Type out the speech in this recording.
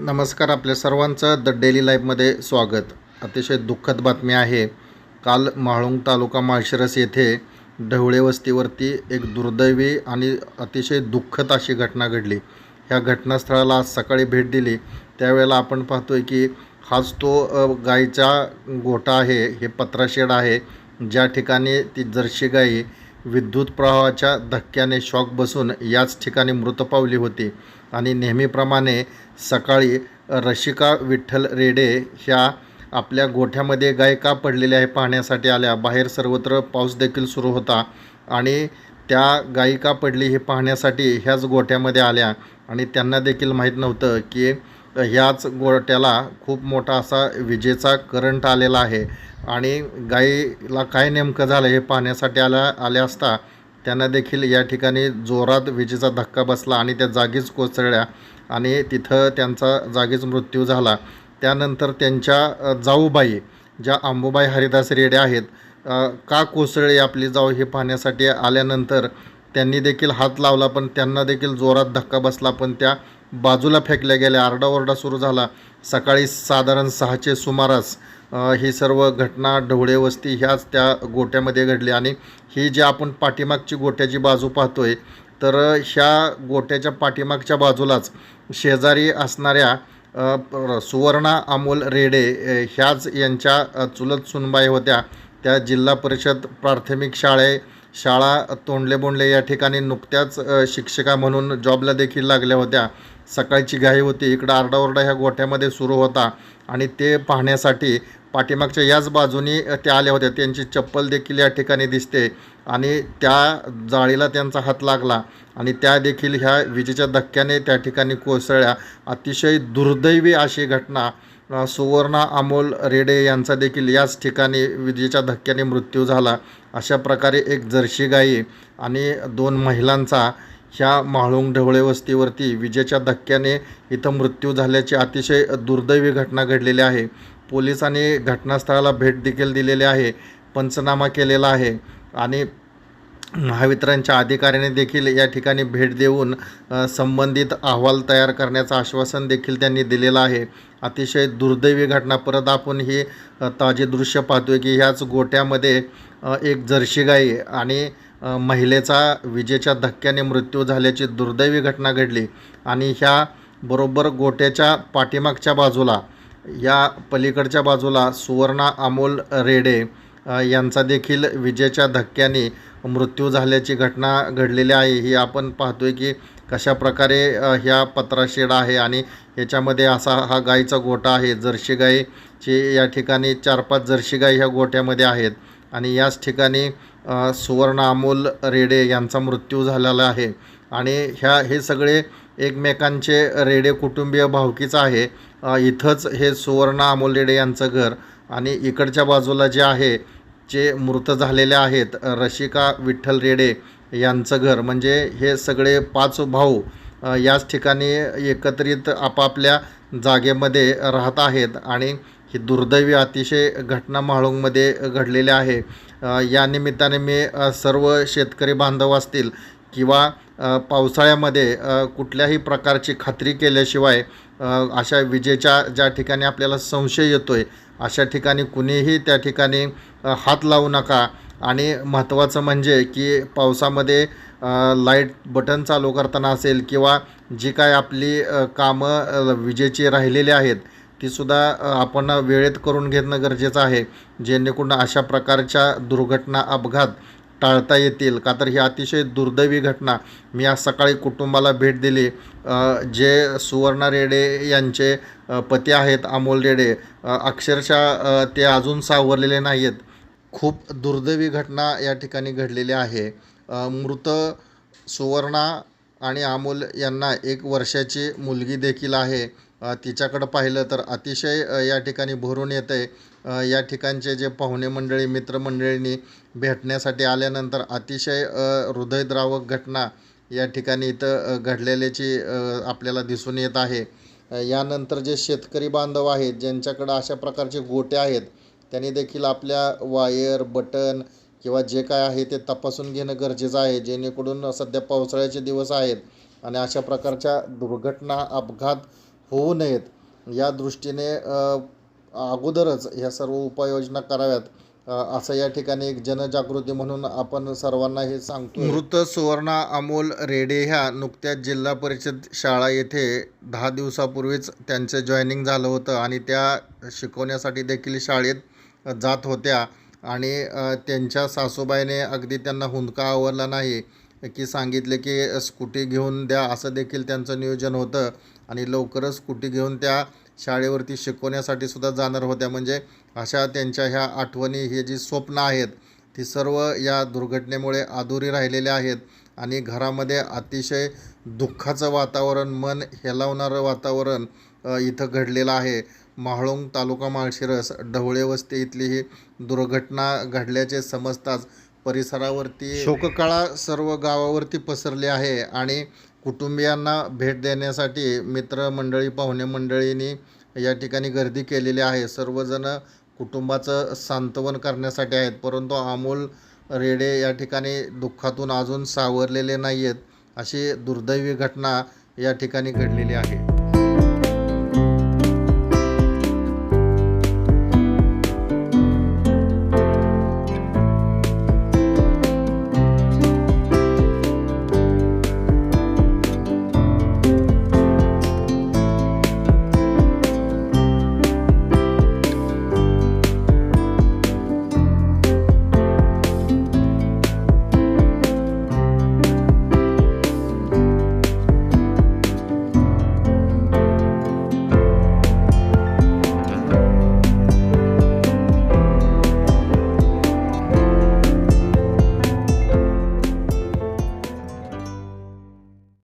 नमस्कार आपल्या सर्वांचं. द डेली लाईफमध्ये स्वागत. अतिशय दुःखद बातमी आहे. काल म्हाळुंग तालुका माळशिरस येथे ढवळे वस्तीवरती एक दुर्दैवी आणि अतिशय दुःखद अशी घटना घडली. ह्या घटनास्थळाला आज सकाळी भेट दिली. त्यावेळेला आपण पाहतोय की हाच तो अ, गाईचा गोठा आहे. हे पत्राशेड आहे. ज्या ठिकाणी ती जर्शी गाई विद्युत प्रवाहाच्या धक्क्याने शॉक बसून याच ठिकाणी मृत पावली होती. आणि नेहमीप्रमाणे सकाळी रशिका विठ्ठल रेडे ह्या आपल्या गोठ्यामध्ये गाय का पडलेल्या आहे पाहण्यासाठी आल्या. बाहेर सर्वत्र पाऊस देखील सुरू होता आणि त्या गायिका पडली हे पाहण्यासाठी ह्याच गोठ्यामध्ये आल्या. आणि त्यांना देखील माहीत नव्हतं की ह्याच गोट्याला खूप मोठा असा विजेचा करंट आलेला आहे. आणि गाईला काय नेमकं झालं हे पाहण्यासाठी आल्या आल्या असता त्यांना देखील या ठिकाणी जोरात विजेचा धक्का बसला आणि त्या जागीच कोसळल्या आणि तिथं त्यांचा जागीच मृत्यू झाला. त्यानंतर त्यांच्या जाऊबाई ज्या अंबुबाई हरिदास रेडे आहेत का कोसळली आपली जाऊ हे पाहण्यासाठी आल्यानंतर त्यांनी देखील हात लावला पण त्यांना देखील जोरात धक्का बसला. पण त्या बाजूला फेकल्या गेल्या. आरडाओरडा सुरू झाला. सकाळी साधारण सहाचे सुमारास ही सर्व घटना ढवळे वस्ती ह्याच त्या गोट्यामध्ये घडली. आणि ही जी आपण पाठीमागची गोट्याची बाजू पाहतोय तर ह्या गोट्याच्या पाठीमागच्या बाजूलाच शेजारी असणाऱ्या सुवर्णा अमोल रेडे ह्याच यांच्या चुलत सुनबाई होत्या. त्या जिल्हा परिषद प्राथमिक शाळे शाळा तोंडले बोंडले या ठिकाणी नुकत्याच शिक्षिका म्हणून जॉबला देखील लागल्या होत्या. सकाळची घाई होती. इकडं आरडाओरडा ह्या गोठ्यामध्ये सुरू होता आणि ते पाहण्यासाठी पाठीमागच्या याच बाजूनी त्या आल्या होत्या. त्यांची चप्पल देखील या ठिकाणी दिसते आणि त्या जाळीला त्यांचा हात लागला आणि त्या देखील ह्या विजेच्या धक्क्याने त्या ठिकाणी कोसळल्या. अतिशय दुर्दैवी अशी घटना सुवर्णा अमोल रेडे यांचा देखील याच ठिकाणी विजेच्या धक्क्याने मृत्यू झाला. अशा प्रकारे एक जर्शी गाई आणि दोन महिलांचा ह्या म्हाळुंग ढवळे वस्तीवरती विजेच्या धक्क्याने इथं मृत्यू झाल्याची अतिशय दुर्दैवी घटना घडलेली आहे. पोलिसांनी घटनास्थळाला भेट देखील दिलेली आहे. पंचनामा केलेला आहे. आणि महावितरणच्या अधिकाऱ्याने देखील या ठिकाणी भेट देऊन संबंधित अहवाल तयार करण्याचं आश्वासन देखील त्यांनी दिलेलं आहे. अतिशय दुर्दैवी घटना. परत आपण ही ताजे दृश्य पाहतोय की ह्याच गोट्यामध्ये एक जर्शी गाई आणि महिलेचा विजेच्या धक्क्याने मृत्यू झाल्याची दुर्दैवी घटना घडली. आणि ह्या बरोबर गोट्याच्या पाठीमागच्या बाजूला या पलीकडच्या बाजूला सुवर्णा अमोल रेडे यांचा देखील विजेच्या धक्क्याने मृत्यू झाल्याची घटना घडलेली आहे. ही आपण पाहतोय की कशा प्रकारे ह्या पत्राशेडा आहे आणि याच्यामध्ये असा हा गाईचा गोठा आहे. जर्शी गाईची या ठिकाणी चार पाच जर्शी गाई ह्या गोट्यामध्ये आहेत आणि याच ठिकाणी सुवर्ण अमोल रेडे यांचा मृत्यू झालेला आहे आणि ह्या हे सगळे एकमेकांचे रेडे कुटुंबीय भावकीचं आहे. इथंच हे सुवर्ण अमोल रेडे यांचं घर आणि इकडच्या बाजूला जे आहे जे मृत झालेले आहेत रशिका विठ्ठल रेडे यांचं घर. म्हणजे हे सगळे पाच भाऊ याच ठिकाणी एकत्रित आपापल्या जागेमध्ये राहत आहेत आणि ही दुर्दैवी अतिशय घटना म्हाळुंगमध्ये घडलेली आहे. या निमित्ताने मी सर्व शेतकरी बांधव असतील किंवा पावसाळ्यामध्ये कुठल्याही प्रकारची खात्री केल्याशिवाय अशा विजेच्या ज्या ठिकाणी आपल्याला संशय येतो आहे अशा ठिकाणी कुणीही त्या ठिकाणी हात लावू नका. आणि महत्त्वाचं म्हणजे की पावसामध्ये लाइट बटन चालू करताना असेल किंवा जी काय आपली कामं विजेची राहिलेली आहेत तीसुद्धा आपण वेळेत करून घेणं गरजेचं आहे. जेणेकरून अशा प्रकारच्या दुर्घटना अपघात टाळता येतील. का तर ही अतिशय दुर्दैवी घटना. मी आज सकाळी कुटुंबाला भेट दिली. जे सुवर्णा रेडे यांचे पती आहेत अमोल रेडे अक्षरशः ते अजून सावरलेले नाही आहेत खूप दुर्दैवी घटना या ठिकाणी घडलेली आहे. मृत सुवर्णा आणि अमोल यांना एक वर्षाची मुलगी देखील आहे. तिच्याकडं पाहिलं तर अतिशय या ठिकाणी भरून येतं आहे या ठिकाणचे जे पाहुणे मंडळी मित्रमंडळींनी भेटण्यासाठी आल्यानंतर अतिशय हृदयद्रावक घटना या ठिकाणी इथं घडलेल्याची आपल्याला दिसून येत आहे. यानंतर जे शेतकरी बांधव आहेत ज्यांच्याकडं अशा प्रकारचे गोटे आहेत त्यांनी देखील आपल्या वायर बटन किंवा जे काय आहे ते तपासून घेणं गरजेचं आहे. जेणेकरून सध्या पावसाळ्याचे दिवस आहेत आणि अशा प्रकारच्या दुर्घटना अपघात होऊ नयेत. या दृष्टीने अगोदरच ह्या सर्व उपाययोजना कराव्यात. असं या ठिकाणी एक जनजागृती म्हणून आपण सर्वांना हे सांगतो मृत सुवर्णा अमोल रेडे ह्या नुकत्याच जिल्हा परिषद शाळा येथे दहा दिवसापूर्वीच त्यांचं जॉईनिंग झालं होतं आणि त्या शिकवण्यासाठी देखील शाळेत जात होत्या. आणि त्यांच्या सासूबाईने अगदी त्यांना हुंदका आवरला नाही की सांगितले की स्कूटी घेऊन द्या असं देखील त्यांचं नियोजन होतं. आणि लवकरच स्कूटी घेऊन त्या शाळेवरती शिकवण्यासाठी सुद्धा जाणार होत्या. म्हणजे अशा त्यांच्या ह्या आठवणी हे जी स्वप्न आहेत ती सर्व या दुर्घटनेमुळे अधुरी राहिलेली आहेत. आणि घरामध्ये अतिशय दुःखाचं वातावरण मन हेलावणारं वातावरण इथं घडलेलं आहे. म्हाळुंग तालुका माळशिरस ढवळे वस्ती इथली ही दुर्घटना घडल्याचे समजताच परिसरावरती शोककळा सर्व गावावरती पसरली आहे. आणि कुटुंबियांना भेट देण्यासाठी मित्रमंडळी पाहुणे मंडळींनी या ठिकाणी गर्दी केलेली आहे. सर्वजण कुटुंबाचं सांत्वन करण्यासाठी आहेत परंतु अमोल रेडे या ठिकाणी दुःखातून अजून सावरलेले नाही आहेत अशी दुर्दैवी घटना या ठिकाणी घडलेली आहे.